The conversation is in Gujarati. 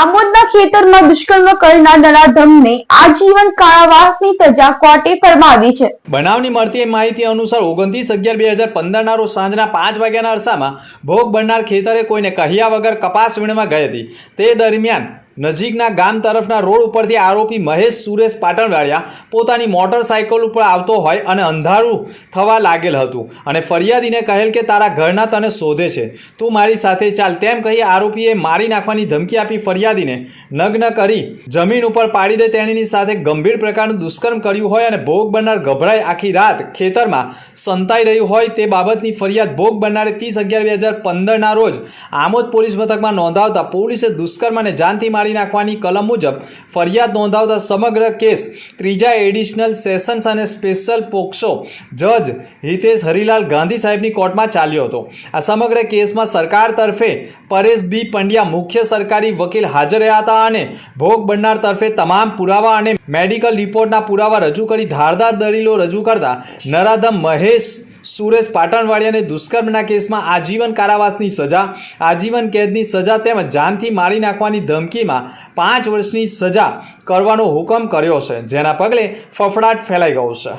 આમોદના ખેતરમાં દુષ્કર્મ કરનાર નરાધમને આજીવન કારાવાસની સજા કોર્ટે ફરમાવી છે. બનાવની મળતી માહિતી અનુસાર ઓગણત્રીસ અગિયાર બે હજાર પંદરના રોજ સાંજના પાંચ વાગ્યાના અરસામાં ભોગ બનનાર ખેતરે કોઈને કહ્યા વગર કપાસ વીણવા ગઈ હતી. તે દરમિયાન નજીકના ગામ તરફના રોડ ઉપરથી આરોપી મહેશ સુરેશ પાટણવાળિયા પોતાની મોટરસાયકલ ઉપર આવતો હોય અને અંધારું થવા લાગેલ હતું અને ફરિયાદીને કહેલ કે તારા ઘરના તને શોધે છે. તું મારી સાથે ચાલ. તેમ કહી આરોપીએ મારી નાખવાની ધમકી આપી ફરિયાદીને નગ્ન કરી જમીન ઉપર પાડી દે. તેણીની સાથે ગંભીર પ્રકારનું દુષ્કર્મ કર્યું હોય અને ભોગ બનનાર ગભરાઈ આખી રાત ખેતરમાં સંતાઈ રહ્યું હોય તે બાબતની ફરિયાદ ભોગ બનનારે ત્રીસ અગિયાર બે હજાર પંદરના રોજ આમોદ પોલીસ મથકમાં નોંધાવતા પોલીસે દુષ્કર્મ અને જાનથી મારી નાખવાની કલમ મુજબ ફરિયાદ નોંધાવતા સમગ્ર કેસ ત્રીજા એડિશનલ સેશન્સ અને સ્પેશિયલ પોક્સો જજ હિતેશ હરિલાલ ગાંધી સાહેબની કોર્ટમાં ચાલ્યો હતો. આ સમગ્ર કેસમાં સરકાર તરફે પરેશ બી પંડ્યા મુખ્ય સરકારી વકીલ હાજર રહ્યા હતા અને ભોગ બનનાર તરફે તમામ પુરાવા અને મેડિકલ રિપોર્ટના પુરાવા રજૂ કરી ધારદાર દલીલો રજૂ કરતા નરાધમ મહેશ સુરેશ પાટણવાડિયાને દુષ્કર્મના કેસમાં આજીવન કારાવાસની સજા, આજીવન કેદની સજા તેમજ જાનથી મારી નાખવાની ધમકીમાં પાંચ વર્ષની સજા કરવાનો હુકમ કર્યો છે, જેના પગલે ફફડાટ ફેલાઈ ગયો છે.